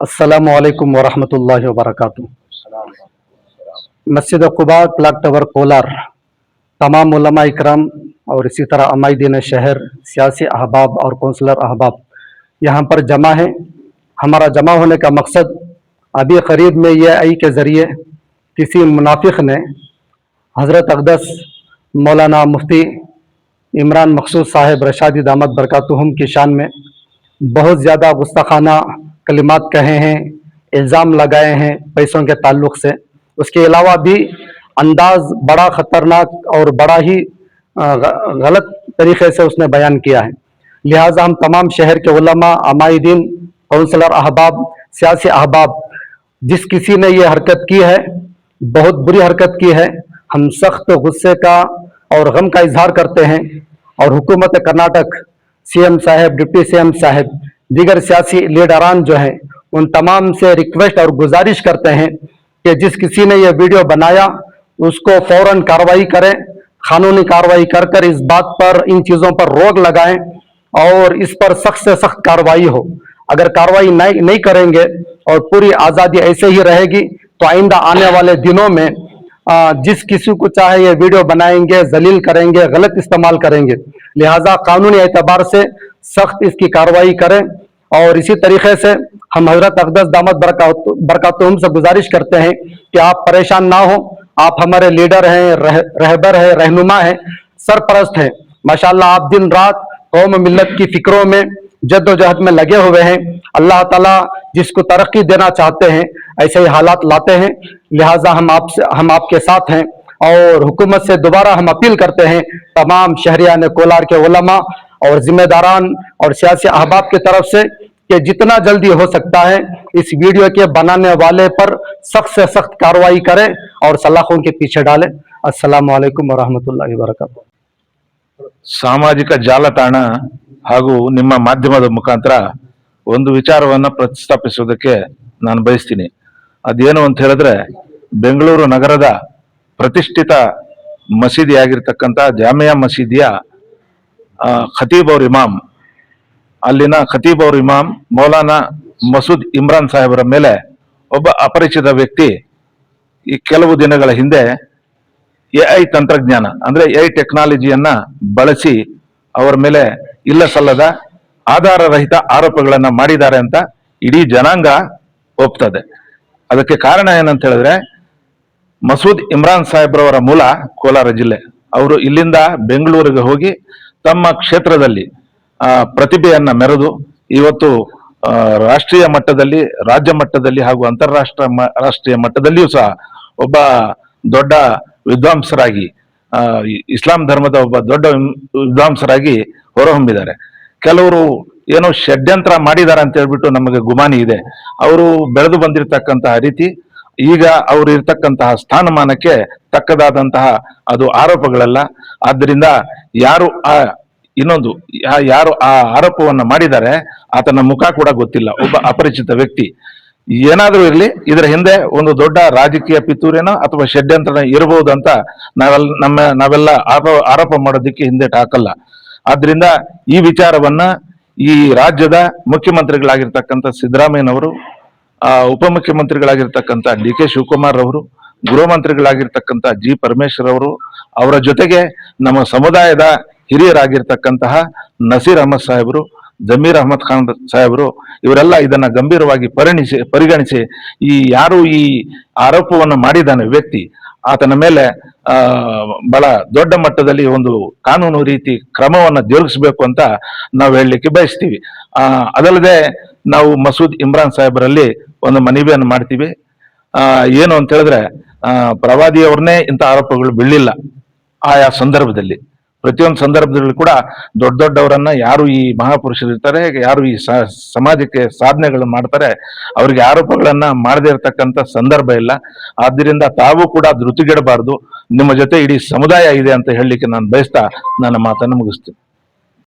السلام علیکم ورحمۃ اللہ وبرکاتہ۔ مسجد قبا کلاک ٹور کولار۔ تمام علماء اکرام اور اسی طرح امائی دین شہر، سیاسی احباب اور کونسلر احباب، یہاں پر جمع ہیں۔ ہمارا جمع ہونے کا مقصد ابھی قریب میں یہ آئی کے ذریعے کسی منافق نے حضرت اقدس، مولانا مفتی عمران مخصوص صاحب رشادی دامت برکاتہم کی شان میں بہت زیادہ گستخانہ کلمات کہے ہیں، الزام لگائے ہیں پیسوں کے تعلق سے۔ اس کے علاوہ بھی انداز بڑا خطرناک اور بڑا ہی غلط طریقے سے اس نے بیان کیا ہے۔ لہٰذا ہم تمام شہر کے علماء، عمائدین، کونسلر احباب، سیاسی احباب، جس کسی نے یہ حرکت کی ہے، بہت بری حرکت کی ہے، ہم سخت غصے کا اور غم کا اظہار کرتے ہیں۔ اور حکومت کرناٹک، سی ایم صاحب، ڈپٹی سی ایم صاحب دیگر سیاسی لیڈران جو ہیں، ان تمام سے ریکویسٹ اور گزارش کرتے ہیں کہ جس کسی نے یہ ویڈیو بنایا، اس کو فوراً کارروائی کریں، قانونی کارروائی کر کر اس بات پر، ان چیزوں پر روک لگائیں اور اس پر سخت سے سخت کارروائی ہو۔ اگر کارروائی نہیں کریں گے اور پوری آزادی ایسے ہی رہے گی، تو آئندہ آنے والے دنوں میں جس کسی کو چاہے یہ ویڈیو بنائیں گے، ذلیل کریں گے، غلط استعمال کریں گے۔ لہٰذا قانونی اعتبار سے سخت اس کی کارروائی کریں اور اسی طریقے سے ہم حضرت اقدس دامت برکاتہم سے گزارش کرتے ہیں کہ آپ پریشان نہ ہوں۔ آپ ہمارے لیڈر ہیں رہبر ہیں، رہنما ہیں، سرپرست ہیں۔ ماشاءاللہ آپ دن رات قوم ملت کی فکروں میں جد و جہد میں لگے ہوئے ہیں۔ اللہ تعالیٰ جس کو ترقی دینا چاہتے ہیں، ایسے ہی حالات لاتے ہیں۔ لہٰذا ہم آپ سے ہم آپ کے ساتھ ہیں اور حکومت سے دوبارہ ہم اپیل کرتے ہیں تمام شہریان کولار کے علماء اور ذمہ داران اور سیاسی احباب کی طرف سے کہ جتنا جلدی ہو سکتا ہے اس ویڈیو کے بنانے والے پر سخت سے سخت کاروائی کریں اور سلاخوں کے پیچھے ڈالیں السلام علیکم ورحمۃ اللہ وبرکاتہ۔ ساماجک جالتانہ ಹಾಗೂ ನಿಮ್ಮ ಮಾಧ್ಯಮದ ಮುಖಾಂತರ ಒಂದು ವಿಚಾರವನ್ನ ಪ್ರತಿಷ್ಠಾಪಿಸುವುದಕ್ಕೆ ನಾನು ಬಯಸ್ತೀನಿ. ಅದೇನು ಅಂತ ಹೇಳಿದ್ರೆ, ಬೆಂಗಳೂರು ನಗರದ ಪ್ರತಿಷ್ಠಿತ ಮಸೀದಿಯಾಗಿರ್ತಕ್ಕಂಥ ಜಾಮಿಯಾ ಮಸೀದಿಯ ಖತೀಬ್ ಅವ್ರ ಇಮಾಮ್, ಅಲ್ಲಿನ ಖತೀಬ್ ಅವ್ರ ಇಮಾಮ್ ಮೌಲಾನಾ ಮಸೂದ್ ಇಮ್ರಾನ್ ಸಾಹೇಬರ ಮೇಲೆ ಒಬ್ಬ ಅಪರಿಚಿತ ವ್ಯಕ್ತಿ ಈ ಕೆಲವು ದಿನಗಳ ಹಿಂದೆ ಎಐ ತಂತ್ರಜ್ಞಾನ, ಅಂದ್ರೆ ಐ ಟೆಕ್ನಾಲಜಿಯನ್ನ ಬಳಸಿ ಅವರ ಮೇಲೆ ಇಲ್ಲ ಸಲ್ಲದ ಆಧಾರ ರಹಿತ ಆರೋಪಗಳನ್ನ ಮಾಡಿದ್ದಾರೆ ಅಂತ ಇಡೀ ಜನಾಂಗ ಒಪ್ತದೆ. ಅದಕ್ಕೆ ಕಾರಣ ಏನಂತ ಹೇಳಿದ್ರೆ, ಮಸೂದ್ ಇಮ್ರಾನ್ ಸಾಹೇಬ್ರವರ ಮೂಲ ಕೋಲಾರ ಜಿಲ್ಲೆ. ಅವರು ಇಲ್ಲಿಂದ ಬೆಂಗಳೂರಿಗೆ ಹೋಗಿ ತಮ್ಮ ಕ್ಷೇತ್ರದಲ್ಲಿ ಪ್ರತಿಭೆಯನ್ನ ಮೆರೆದು, ಇವತ್ತು ರಾಷ್ಟ್ರೀಯ ಮಟ್ಟದಲ್ಲಿ, ರಾಜ್ಯ ಮಟ್ಟದಲ್ಲಿ ಹಾಗೂ ಅಂತಾರಾಷ್ಟ್ರ ರಾಷ್ಟ್ರೀಯ ಮಟ್ಟದಲ್ಲಿಯೂ ಸಹ ಒಬ್ಬ ದೊಡ್ಡ ವಿದ್ವಾಂಸರಾಗಿ ಇಸ್ಲಾಂ ಧರ್ಮದ ಒಬ್ಬ ದೊಡ್ಡ ವಿದ್ವಾಂಸರಾಗಿ ಹೊರಹೊಮ್ಮಿದ್ದಾರೆ. ಕೆಲವರು ಏನೋ ಷಡ್ಯಂತ್ರ ಮಾಡಿದ್ದಾರೆ ಅಂತ ಹೇಳ್ಬಿಟ್ಟು ನಮಗೆ ಗುಮಾನಿ ಇದೆ. ಅವರು ಬೆಳೆದು ಬಂದಿರತಕ್ಕಂತಹ ರೀತಿ, ಈಗ ಅವರು ಇರ್ತಕ್ಕಂತಹ ಸ್ಥಾನಮಾನಕ್ಕೆ ತಕ್ಕದಾದಂತಹ ಅದು ಆರೋಪಗಳಲ್ಲ. ಆದ್ದರಿಂದ ಯಾರು ಆ, ಇನ್ನೊಂದು ಯಾರು ಆ ಆರೋಪವನ್ನು ಮಾಡಿದ್ದಾರೆ, ಆತನ ಮುಖ ಕೂಡ ಗೊತ್ತಿಲ್ಲ. ಒಬ್ಬ ಅಪರಿಚಿತ ವ್ಯಕ್ತಿ. ಏನಾದ್ರೂ ಇರಲಿ, ಇದರ ಹಿಂದೆ ಒಂದು ದೊಡ್ಡ ರಾಜಕೀಯ ಪಿತೂರೇನೋ ಅಥವಾ ಷಡ್ಯಂತ್ರ ಇರಬಹುದು ಅಂತ ನಾವೆಲ್ಲ ನಮ್ಮ, ನಾವೆಲ್ಲ ಆರೋಪ ಆರೋಪ ಮಾಡೋದಕ್ಕೆ ಹಿಂದೆ ಹಾಕಲ್ಲ. ಆದ್ರಿಂದ ಈ ವಿಚಾರವನ್ನ ಈ ರಾಜ್ಯದ ಮುಖ್ಯಮಂತ್ರಿಗಳಾಗಿರ್ತಕ್ಕಂಥ ಸಿದ್ದರಾಮಯ್ಯನವರು ಉಪಮುಖ್ಯಮಂತ್ರಿಗಳಾಗಿರ್ತಕ್ಕಂಥ ಡಿ ಕೆ ಶಿವಕುಮಾರ್ ಅವರು ಗೃಹ ಮಂತ್ರಿಗಳಾಗಿರ್ತಕ್ಕಂಥ ಜಿ. ಪರಮೇಶ್ವರ್ ಅವರು ಅವರ ಜೊತೆಗೆ ನಮ್ಮ ಸಮುದಾಯದ ಹಿರಿಯರಾಗಿರ್ತಕ್ಕಂತಹ ನಸೀರ್ ಅಹಮದ್ ಸಾಹೇಬರು ಜಮೀರ್ ಅಹಮದ್ ಖಾನ್ ಸಾಹೇಬರು ಇವರೆಲ್ಲ ಇದನ್ನ ಗಂಭೀರವಾಗಿ ಪರಿಣಿಸಿ, ಪರಿಗಣಿಸಿ ಈ ಯಾರು ಈ ಆರೋಪವನ್ನು ಮಾಡಿದ್ದಾನೆ ವ್ಯಕ್ತಿ, ಆತನ ಮೇಲೆ ಬಹಳ ದೊಡ್ಡ ಮಟ್ಟದಲ್ಲಿ ಒಂದು ಕಾನೂನು ರೀತಿ ಕ್ರಮವನ್ನು ಜರುಗಿಸಬೇಕು ಅಂತ ನಾವು ಹೇಳಲಿಕ್ಕೆ ಬಯಸ್ತೀವಿ. ಅದಲ್ಲದೆ ನಾವು ಮಸೂದ್ ಇಮ್ರಾನ್ ಸಾಹೇಬರಲ್ಲಿ ಒಂದು ಮನವಿಯನ್ನು ಮಾಡ್ತೀವಿ. ಏನು ಅಂತ ಹೇಳಿದ್ರೆ ಪ್ರವಾದಿಯವ್ರನ್ನೇ ಇಂಥ ಆರೋಪಗಳು ಬೀಳಿಲ್ಲ ಆಯಾ ಸಂದರ್ಭದಲ್ಲಿ. ಪ್ರತಿಯೊಂದು ಸಂದರ್ಭದಲ್ಲಿ ಕೂಡ ದೊಡ್ಡ ದೊಡ್ಡವರನ್ನ ಯಾರು ಈ ಮಹಾಪುರುಷರು ಇರ್ತಾರೆ ಯಾರು ಈ ಸಮಾಜಕ್ಕೆ ಸಾಧನೆಗಳು ಮಾಡ್ತಾರೆ, ಅವರಿಗೆ ಆರೋಪಗಳನ್ನ ಮಾಡದೇ ಇರತಕ್ಕಂತ ಸಂದರ್ಭ ಇಲ್ಲ. ಆದ್ದರಿಂದ ತಾವು ಕೂಡ ಧೃತಿಗೆಡಬಾರದು. ನಿಮ್ಮ ಜೊತೆ ಇಡೀ ಸಮುದಾಯ ಇದೆ ಅಂತ ಹೇಳಲಿಕ್ಕೆ ನಾನು ಬಯಸ್ತಾ ನನ್ನ ಮಾತನ್ನು ಮುಗಿಸ್ತೀನಿ.